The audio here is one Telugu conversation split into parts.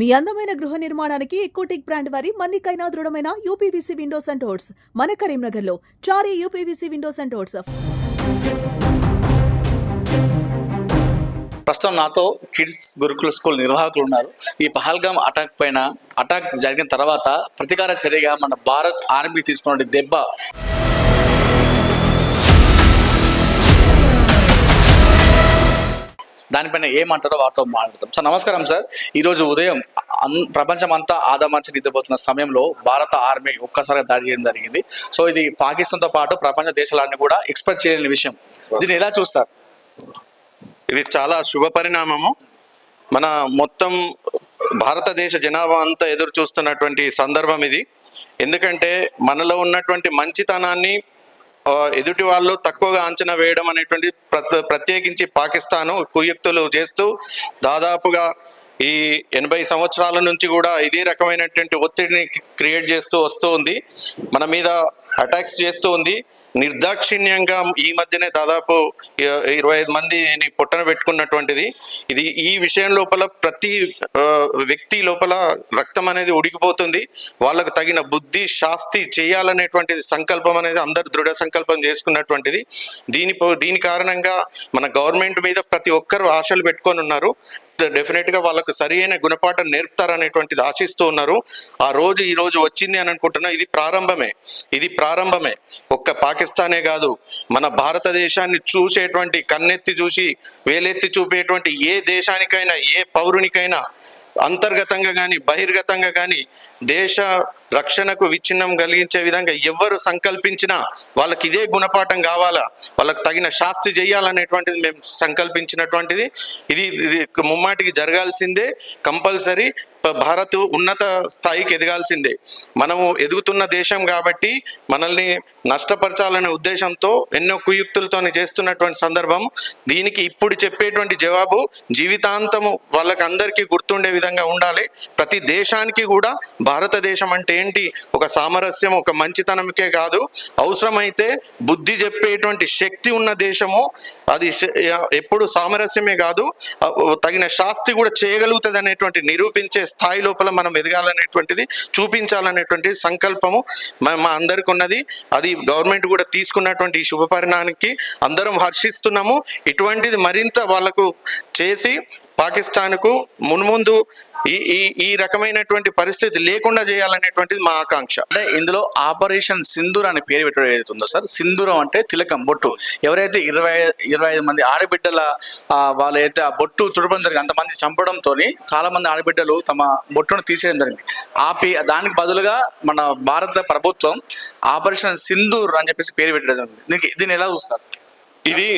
మీ అందమైన గృహ నిర్మాణానికి ఎకోటిక్ బ్రాండ్ వారి మన్నికైనా దృఢమైన యూపీవీసీ విండోస్ అండ్ డోర్స్ మన కరీంనగర్లో Chari UPVC windows and doors ప్రస్తుతం నాతో కిడ్స్ గురుకుల స్కూల్ నిర్వాహకులు ఉన్నారు. ఈ పహల్గామ్ అటాక్ పైన అటాక్ జరిగిన తర్వాత ప్రతీకార చర్యగా మన భారత్ ఆర్మీ తీసుకున్న దెబ్బ దానిపైన ఏమంటారో వారితో మాట్లాడతాం. సార్ నమస్కారం సార్. ఈరోజు ఉదయం అన్- ప్రపంచమంతా ఆదమర్చి నిద్రపోతున్న సమయంలో భారత ఆర్మీ ఒక్కసారిగా దాడి చేయడం జరిగింది. సో ఇది పాకిస్తాన్తో పాటు ప్రపంచ దేశాలన్నీ కూడా ఎక్స్పెక్ట్ చేయలేని విషయం. దీన్ని ఎలా చూస్తారు? ఇది చాలా శుభ పరిణామము. మన మొత్తం భారతదేశ జనాభా అంతా ఎదురు చూస్తున్నటువంటి సందర్భం ఇది. ఎందుకంటే మనలో ఉన్నటువంటి మంచితనాన్ని ఎదుటి వాళ్ళు తక్కువగా అంచనా వేయడం అనేటువంటి ప్రత్యేకించి పాకిస్తాను కుయుక్తులు చేస్తూ దాదాపుగా ఈ ఎనభై సంవత్సరాల నుంచి కూడా ఇదే రకమైనటువంటి ఒత్తిడిని క్రియేట్ చేస్తూ వస్తూ ఉంది. మన మీద అటాక్స్ చేస్తూ ఉంది. నిర్దాక్షిణ్యంగా ఈ మధ్యనే దాదాపు ఇరవై ఐదు మందిని పొట్టన పెట్టుకున్నటువంటిది. ఇది ఈ విషయం లోపల ప్రతి వ్యక్తి లోపల రక్తం అనేది ఉడికిపోతుంది. వాళ్ళకు తగిన బుద్ధి శాస్తి చేయాలనేటువంటిది సంకల్పం అనేది అందరు దృఢ సంకల్పం చేసుకున్నటువంటిది. దీని దీని కారణంగా మన గవర్నమెంట్ మీద ప్రతి ఒక్కరు ఆశలు పెట్టుకొని ఉన్నారు. డెఫినెట్గా వాళ్ళకు సరి అయిన గుణపాఠం నేర్పుతారనేటువంటిది ఆశిస్తూ ఉన్నారు. ఆ రోజు ఈ రోజు వచ్చింది అని అనుకుంటున్నా ఇది ప్రారంభమే. ఇది ప్రారంభమే. ఒక్క పాకిస్తానే కాదు మన భారతదేశాన్ని చూసేటువంటి కన్నెత్తి చూసి వేలెత్తి చూపేటువంటి ఏ దేశానికైనా ఏ పౌరునికైనా అంతర్గతంగా కానీ బహిర్గతంగా కానీ దేశ రక్షణకు విచ్ఛిన్నం కలిగించే విధంగా ఎవరు సంకల్పించినా వాళ్ళకి ఇదే గుణపాఠం కావాలా? వాళ్ళకి తగిన శాస్తి చేయాలనేటువంటిది మేము సంకల్పించినటువంటిది. ఇది ముమ్మాటికి జరగాల్సిందే కంపల్సరీ. భారత్ ఉన్నత స్థాయికి ఎదగాల్సిందే. మనము ఎదుగుతున్న దేశం కాబట్టి మనల్ని నష్టపరచాలనే ఉద్దేశంతో ఎన్నో కుయుక్తులతో చేస్తున్నటువంటి సందర్భం. దీనికి ఇప్పుడు చెప్పేటువంటి జవాబు జీవితాంతము వాళ్ళకి అందరికీ గుర్తుండే విధంగా ఉండాలి. ప్రతి దేశానికి కూడా భారతదేశం అంటే ఏంటి? ఒక సామరస్యం ఒక మంచితనంకే కాదు. అవసరమైతే బుద్ధి చెప్పేటువంటి శక్తి ఉన్న దేశము అది ఎప్పుడు సామరస్యమే కాదు. తగిన శాస్తి కూడా చేయగలుగుతుంది అనేటువంటి నిరూపించే స్థాయి లోపల మనం ఎదగాలనేటువంటిది చూపించాలనేటువంటి సంకల్పము మా అందరికి ఉన్నది. అది గవర్నమెంట్ కూడా తీసుకున్నటువంటి ఈ శుభ పరిణామానికి అందరం హర్షిస్తున్నాము. ఇటువంటిది మరింత వాళ్ళకు చేసి పాకిస్తాన్కు మున్ముందు ఈ ఈ ఈ రకమైనటువంటి పరిస్థితి లేకుండా చేయాలనేటువంటిది మా ఆకాంక్ష. అంటే ఇందులో ఆపరేషన్ సింధూర్ అనే పేరు పెట్టడం ఏదైతే ఉందో సార్? సింధూరం అంటే తిలకం బొట్టు. ఎవరైతే ఇరవై ఇరవై ఐదు మంది ఆడబిడ్డల ఆ, వాళ్ళు అయితే ఆ బొట్టు చుడపడం జరిగింది అంతమంది చంపడంతో చాలా మంది ఆడబిడ్డలు తమ బొట్టును తీసేయడం జరిగింది. ఆ పే దానికి బదులుగా మన భారత ప్రభుత్వం ఆపరేషన్ సింధూర్ అని చెప్పేసి పేరు పెట్టడం జరిగింది. దీనికి దీన్ని ఎలా చూస్తారు? ఇది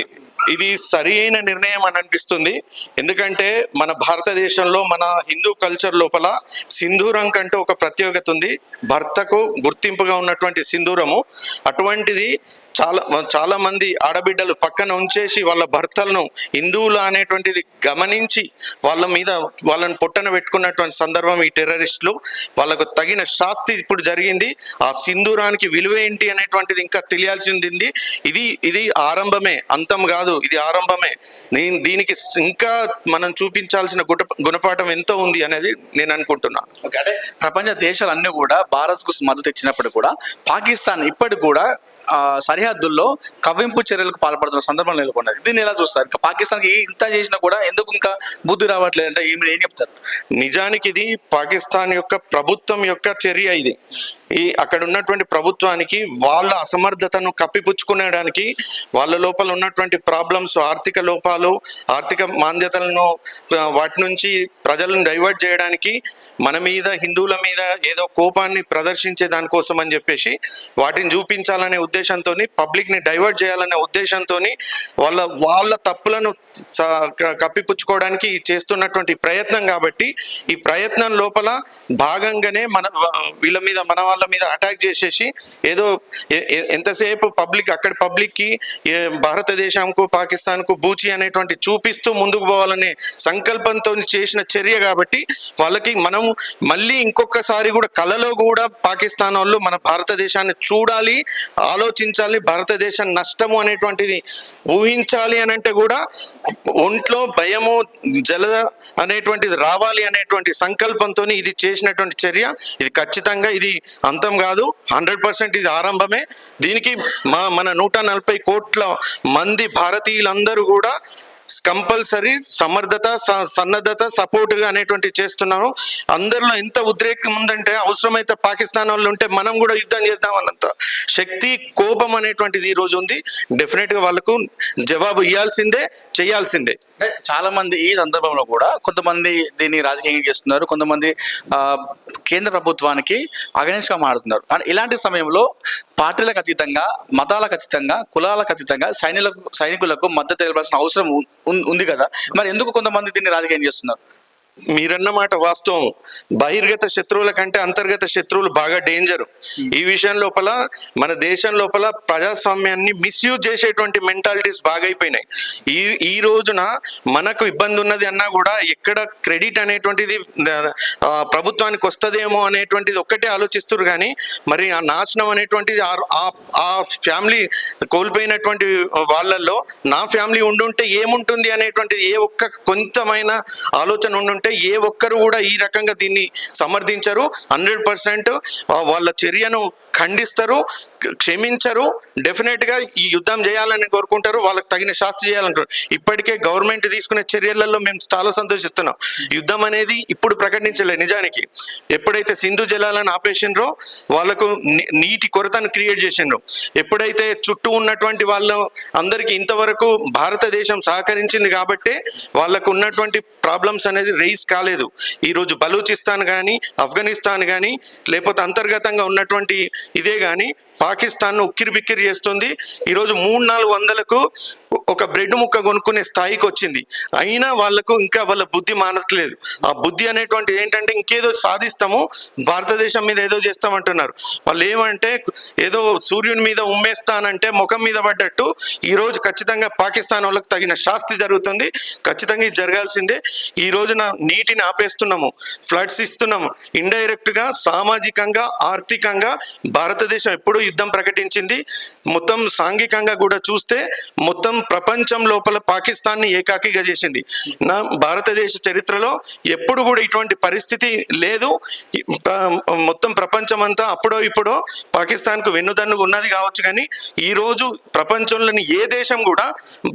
ఇది సరి అయిన నిర్ణయం అని అనిపిస్తుంది. ఎందుకంటే మన భారతదేశంలో మన హిందూ కల్చర్ లోపల సింధూరం కంటే ఒక ప్రత్యేకత ఉంది. భర్తకు గుర్తింపుగా ఉన్నటువంటి సింధూరము. అటువంటిది చాలా చాలా మంది ఆడబిడ్డలు పక్కన ఉంచేసి వాళ్ళ భర్తలను హిందువులు అనేటువంటిది గమనించి వాళ్ళ మీద వాళ్ళని పొట్టన పెట్టుకున్నటువంటి సందర్భం ఈ టెర్రరిస్టులు. వాళ్ళకు తగిన శాస్తి ఇప్పుడు జరిగింది. ఆ సింధూరానికి విలువ ఏంటి అనేటువంటిది ఇంకా తెలియాల్సింది ఇది ఇది ఆరంభమే అంతం కాదు ఇది ఆరంభమే. నేను దీనికి ఇంకా మనం చూపించాల్సిన గుట గుణపాఠం ఎంతో ఉంది అనేది నేను అనుకుంటున్నా. ఓకే అంటే ప్రపంచ దేశాలన్నీ కూడా భారత్కు మద్దతు ఇచ్చినప్పుడు కూడా పాకిస్తాన్ ఇప్పటికి కూడా సరి సరిహద్దుల్లో కవ్వింపు చర్యలకు పాల్పడుతున్న సందర్భం నెలకొన్నది. దీన్ని ఎలా చూస్తారు? ఇంకా పాకిస్తాన్కి ఇంత చేసినా కూడా ఎందుకు ఇంకా బుద్ధి రావట్లేదు అంటే ఏమి ఏం చెప్తారు? నిజానికి ఇది పాకిస్తాన్ యొక్క ప్రభుత్వం యొక్క చర్య ఇది. ఈ అక్కడ ఉన్నటువంటి ప్రభుత్వానికి వాళ్ళ అసమర్థతను కప్పిపుచ్చుకునేడానికి వాళ్ళ లోపల ఉన్నటువంటి ప్రాబ్లమ్స్ ఆర్థిక లోపాలు ఆర్థిక మాంద్యతలను వాటి నుంచి ప్రజలను డైవర్ట్ చేయడానికి మన మీద హిందువుల మీద ఏదో కోపాన్ని ప్రదర్శించే దానికోసం అని చెప్పేసి వాటిని చూపించాలనే ఉద్దేశంతో పబ్లిక్ని డైవర్ట్ చేయాలనే ఉద్దేశంతో వాళ్ళ వాళ్ళ తప్పులను కప్పిపుచ్చుకోవడానికి చేస్తున్నటువంటి ప్రయత్నం కాబట్టి ఈ ప్రయత్నం లోపల భాగంగానే మన వీళ్ళ మీద మన వాళ్ళ మీద అటాక్ చేసేసి ఏదో ఎంతసేపు పబ్లిక్ అక్కడ పబ్లిక్కి ఏ భారతదేశంకు పాకిస్తాన్కు బూచి అనేటువంటి చూపిస్తూ ముందుకు పోవాలనే సంకల్పంతో చేసిన చర్య కాబట్టి వాళ్ళకి మనం మళ్ళీ ఇంకొకసారి కూడా కలలో కూడా పాకిస్తాన్ వాళ్ళు మన భారతదేశాన్ని చూడాలి ఆలోచించాలి భారతదేశం నష్టము అనేటువంటిది ఊహించాలి అని అంటే కూడా ఒంట్లో భయము జల అనేటువంటిది రావాలి అనేటువంటి సంకల్పంతో ఇది చేసినటువంటి చర్య. ఇది ఖచ్చితంగా ఇది అంతం కాదు. హండ్రెడ్ పర్సెంట్ ఇది ఆరంభమే. దీనికి మా మన నూట నలభై కోట్ల మంది భారతీయులందరూ కూడా కంపల్సరీ సమర్థత స- సన్నద్ధత సపోర్ట్గా అనేటువంటి చేస్తున్నాను. అందరిలో ఎంత ఉద్రేకం ఉందంటే అవసరమైతే పాకిస్తాన్ వాళ్ళు ఉంటే మనం కూడా యుద్ధం చేద్దాం అన్నంత శక్తి కోపం అనేటువంటిది ఈ రోజు ఉంది. డెఫినెట్గా వాళ్ళకు జవాబు ఇవ్వాల్సిందే చేయాల్సిందే. చాలా మంది ఈ సందర్భంలో కూడా కొంతమంది దీన్ని రాజకీయంగా చేస్తున్నారు కొంతమంది కేంద్ర ప్రభుత్వానికి అగనిస్ట్ మారుతున్నారు కానీ ఇలాంటి సమయంలో పార్టీలకు అతీతంగా మతాలకు అతీతంగా కులాలకు అతీతంగా సైనికులకు సైనికులకు మద్దతు తెలపాల్సిన అవసరం ఉంది కదా? మరి ఎందుకు కొంతమంది దీన్ని రాజకీయం చేస్తున్నారు? మీరన్న మాట వాస్తవం. బహిర్గత శత్రువుల కంటే అంతర్గత శత్రువులు బాగా డేంజర్ ఈ విషయం లోపల మన దేశం లోపల ప్రజాస్వామ్యాన్ని మిస్యూజ్ చేసేటువంటి మెంటాలిటీస్ బాగా అయిపోయినాయి ఈ ఈ రోజున మనకు ఇబ్బంది ఉన్నది అన్నా కూడా ఎక్కడ క్రెడిట్ అనేటువంటిది ప్రభుత్వానికి వస్తుందేమో అనేటువంటిది ఒక్కటే ఆలోచిస్తారు కానీ మరి ఆ నాశనం అనేటువంటిది ఆ- ఆ- ఆ ఫ్యామిలీ కోల్పోయినటువంటి వాళ్ళల్లో నా ఫ్యామిలీ ఉండుంటే ఏముంటుంది అనేటువంటిది ఏ ఒక్క కొంతమైన ఆలోచన ఉండుంటే ఏ ఒక్కరు కూడా ఈ రకంగా దీన్ని సమర్థించరు. హండ్రెడ్ పర్సెంట్ వాళ్ళ చర్యను ఖండిస్తారు. క్షమించరు. డెఫినెట్గా ఈ యుద్ధం చేయాలని కోరుకుంటారు. వాళ్ళకి తగిన శాస్త్ర చేయాలంటారు. ఇప్పటికే గవర్నమెంట్ తీసుకునే చర్యలలో మేము చాలా సంతోషిస్తున్నాం. యుద్ధం అనేది ఇప్పుడు ప్రకటించలే నిజానికి. ఎప్పుడైతే సింధు జలాలను ఆపేసిండ్రో వాళ్ళకు నీటి కొరతను క్రియేట్ చేసిండ్రు ఎప్పుడైతే చుట్టూ ఉన్నటువంటి వాళ్ళు అందరికీ ఇంతవరకు భారతదేశం సహకరించింది కాబట్టే వాళ్ళకు ఉన్నటువంటి ప్రాబ్లమ్స్ అనేది రైజ్ కాలేదు. ఈరోజు బలూచిస్తాన్ కానీ ఆఫ్ఘనిస్తాన్ కానీ లేకపోతే అంతర్గతంగా ఉన్నటువంటి ఇదే కానీ పాకిస్తాన్ను ఉక్కిరి బిక్కిరి చేస్తుంది. ఈరోజు మూడు నాలుగు వందలకు ఒక బ్రెడ్ ముక్క కొనుక్కునే స్థాయికి వచ్చింది. అయినా వాళ్ళకు ఇంకా వాళ్ళ బుద్ధి మానట్లేదు ఆ బుద్ధి అనేటువంటిది ఏంటంటే ఇంకేదో సాధిస్తాము భారతదేశం మీద ఏదో చేస్తామంటున్నారు. వాళ్ళు ఏమంటే ఏదో సూర్యుని మీద ఉమ్మేస్తానంటే ముఖం మీద పడ్డట్టు ఈరోజు ఖచ్చితంగా పాకిస్తాన్ వాళ్ళకు తగిన శాస్తి జరుగుతుంది. ఖచ్చితంగా ఇది జరగాల్సిందే. ఈ రోజున నీటిని ఆపేస్తున్నాము ఫ్లడ్స్ ఇస్తున్నాము. ఇండైరెక్ట్గా సామాజికంగా ఆర్థికంగా భారతదేశం ఎప్పుడూ యుద్ధం ప్రకటించింది. మొత్తం సాంఘికంగా కూడా చూస్తే మొత్తం ప్రపంచం లోపల పాకిస్తాన్ని ఏకాకిగా చేసింది. నా భారతదేశ చరిత్రలో ఎప్పుడు కూడా ఇటువంటి పరిస్థితి లేదు. మొత్తం ప్రపంచం అంతా అప్పుడో ఇప్పుడో పాకిస్తాన్కు వెన్నుదన్నుగా ఉన్నది కావచ్చు కానీ ఈ రోజు ప్రపంచంలోని ఏ దేశం కూడా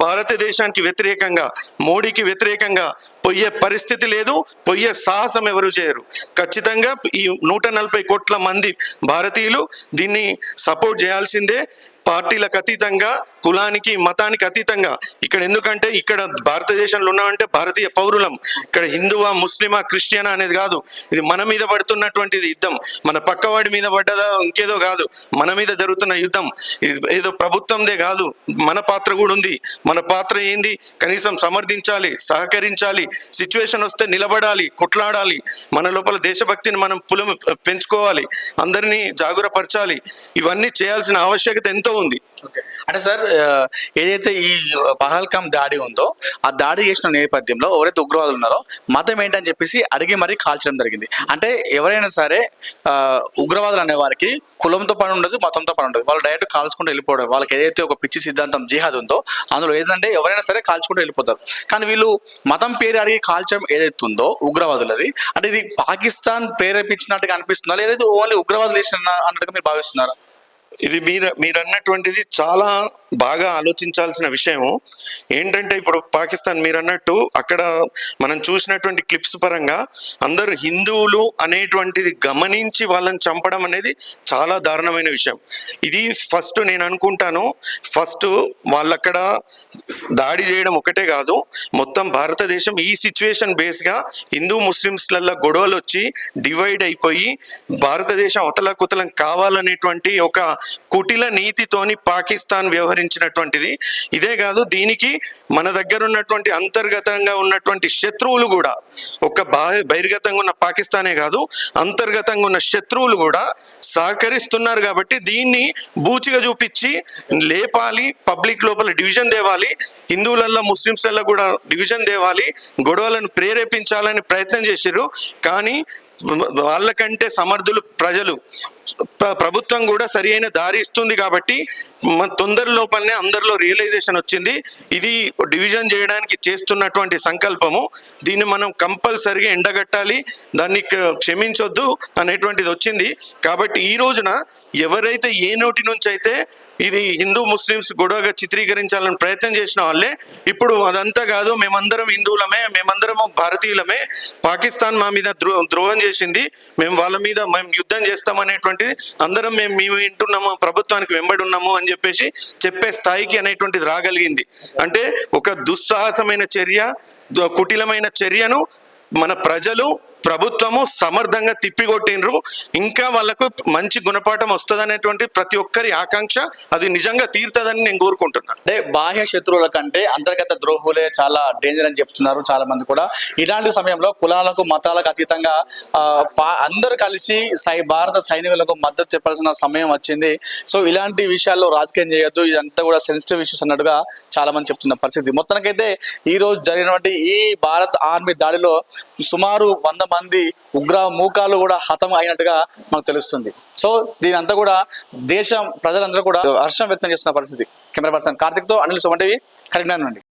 భారతదేశానికి వ్యతిరేకంగా మోడీకి వ్యతిరేకంగా పొయ్యే పరిస్థితి లేదు పొయ్యే సాహసం ఎవరు చేయరు. ఖచ్చితంగా ఈ నూట నలభై కోట్ల మంది భారతీయులు దీన్ని సపోర్ట్ చేయాల్సిందే. పార్టీలకు అతీతంగా కులానికి మతానికి అతీతంగా. ఇక్కడ ఎందుకంటే ఇక్కడ భారతదేశంలో ఉన్నామంటే భారతీయ పౌరులం. ఇక్కడ హిందువా ముస్లిమా క్రిస్టియనా అనేది కాదు. ఇది మన మీద పడుతున్నటువంటిది యుద్ధం. మన పక్కవాడి మీద పడ్డదా ఇంకేదో కాదు. మన మీద జరుగుతున్న యుద్ధం. ఇది ఏదో ప్రభుత్వందే కాదు. మన పాత్ర కూడా ఉంది. మన పాత్ర ఏంది? కనీసం సమర్థించాలి సహకరించాలి. సిచ్యువేషన్ వస్తే నిలబడాలి కొట్లాడాలి. మన లోపల దేశభక్తిని మనం పులం పెంచుకోవాలి. అందరినీ జాగురపరచాలి. ఇవన్నీ చేయాల్సిన ఆవశ్యకత ఎంతో ఉంది. అంటే సార్ ఏదైతే ఈ పహల్కామ్ దాడి ఉందో ఆ దాడి చేసిన నేపథ్యంలో ఎవరైతే ఉగ్రవాదులు ఉన్నారో మతం ఏంటని చెప్పేసి అడిగి మరీ కాల్చడం జరిగింది. అంటే ఎవరైనా సరే ఉగ్రవాదులు అనే వారికి కులంతో పని ఉండదు మతంతో పని ఉండదు. వాళ్ళు డైరెక్ట్ కాల్చుకుంటూ వెళ్ళిపోవడం వాళ్ళకి ఏదైతే ఒక పిచ్చి సిద్ధాంతం జిహాద్ ఉందో అందులో ఏంటంటే ఎవరైనా సరే కాల్చుకుంటూ వెళ్ళిపోతారు. కానీ వీళ్ళు మతం పేరు అడిగి కాల్చడం ఏదైతే ఉందో ఉగ్రవాదులది అంటే ఇది పాకిస్తాన్ ప్రేరేపించినట్టుగా అనిపిస్తుందా? లేదైతే ఓన్లీ ఉగ్రవాదులు చేసిన అన్నట్టుగా మీరు భావిస్తున్నారా? ఇది మీరు మీరు అన్నటువంటిది చాలా బాగా ఆలోచించాల్సిన విషయం ఏంటంటే ఇప్పుడు పాకిస్తాన్ మీరు అన్నట్టు అక్కడ మనం చూసినటువంటి క్లిప్స్ పరంగా అందరూ హిందువులు అనేటువంటిది గమనించి వాళ్ళని చంపడం అనేది చాలా దారుణమైన విషయం. ఇది ఫస్ట్ నేను అనుకుంటాను ఫస్ట్ వాళ్ళక్కడ దాడి చేయడం ఒకటే కాదు మొత్తం భారతదేశం ఈ సిచ్యువేషన్ బేస్గా హిందూ ముస్లిమ్స్లలో గొడవలు వచ్చి డివైడ్ అయిపోయి భారతదేశం అవతల కుతలం కావాలనేటువంటి ఒక కుటిల నీతితోని పాకిస్తాన్ వ్యవహరి వ్యవహరించినటువంటిది ఇదే కాదు దీనికి మన దగ్గర ఉన్నటువంటి అంతర్గతంగా ఉన్నటువంటి శత్రువులు కూడా ఒక బా- బహిర్గతంగా ఉన్న పాకిస్తానే కాదు అంతర్గతంగా ఉన్న శత్రువులు కూడా సహకరిస్తున్నారు కాబట్టి దీన్ని బూచిగా చూపించి లేపాలి పబ్లిక్ లోపల డివిజన్ తేవాలి హిందువులల్లో ముస్లింస్లలో కూడా డివిజన్ తేవాలి గొడవలను ప్రేరేపించాలని ప్రయత్నం చేశారు కానీ వాళ్ళకంటే సమర్థులు ప్రజలు. ప్రభుత్వం కూడా సరి అయిన దారి ఇస్తుంది కాబట్టి తొందర లోపలనే అందరిలో రియలైజేషన్ వచ్చింది. ఇది డివిజన్ చేయడానికి చేస్తున్నటువంటి సంకల్పము. దీన్ని మనం కంపల్సరిగా ఎండగట్టాలి. దాన్ని క్షమించొద్దు అనేటువంటిది వచ్చింది. కాబట్టి ఈ రోజున ఎవరైతే ఏ నోటి నుంచి అయితే ఇది హిందూ ముస్లిమ్స్ గొడవగా చిత్రీకరించాలని ప్రయత్నం చేసిన వాళ్ళే ఇప్పుడు అదంతా కాదు. మేమందరం హిందువులమే మేమందరము భారతీయులమే. పాకిస్తాన్ మా మీద ద్రో ద్రోహం చేసింది. మేము వాళ్ళ మీద మేము యుద్ధం చేస్తామనేటువంటిది అందరం మేము మేము వింటున్నాము ప్రభుత్వానికి వెంబడి ఉన్నాము అని చెప్పేసి చెప్పే స్థాయికి అనేటువంటిది రాగలిగింది. అంటే ఒక దుస్సాహసమైన చర్య కుటిలమైన చర్యను మన ప్రజలు ప్రభుత్వము సమర్థంగా తిప్పికొట్టిండ్రు. ఇంకా వాళ్ళకు మంచి గుణపాఠం వస్తుందనేటువంటి ప్రతి ఒక్కరి ఆకాంక్ష అది నిజంగా తీరుతుందని నేను కోరుకుంటున్నాను. అంటే బాహ్య శత్రువుల కంటే అంతర్గత ద్రోహులే చాలా డేంజర్ అని చెప్తున్నారు చాలా మంది కూడా. ఇలాంటి సమయంలో కులాలకు మతాలకు అతీతంగా అందరూ కలిసి సై భారత సైనికులకు మద్దతు చెప్పాల్సిన సమయం వచ్చింది. సో ఇలాంటి విషయాల్లో రాజకీయం చేయొద్దు. ఇదంతా కూడా సెన్సిటివ్ ఇష్యూస్ అన్నట్టుగా చాలా మంది చెప్తున్న పరిస్థితి. మొత్తానికైతే ఈ రోజు జరిగినటువంటి ఈ భారత్ ఆర్మీ దాడిలో సుమారు వంద మంది ఉగ్ర మూకాలు కూడా హతం అయినట్టుగా మనకు తెలుస్తుంది. సో దీని అంతా కూడా దేశం ప్రజలందరూ కూడా హర్షం వ్యక్తం చేస్తున్న పరిస్థితి. కెమెరా పర్సన్ కార్తిక్తో అనిల్ సుమన్ కరీంనగర్ నుండి.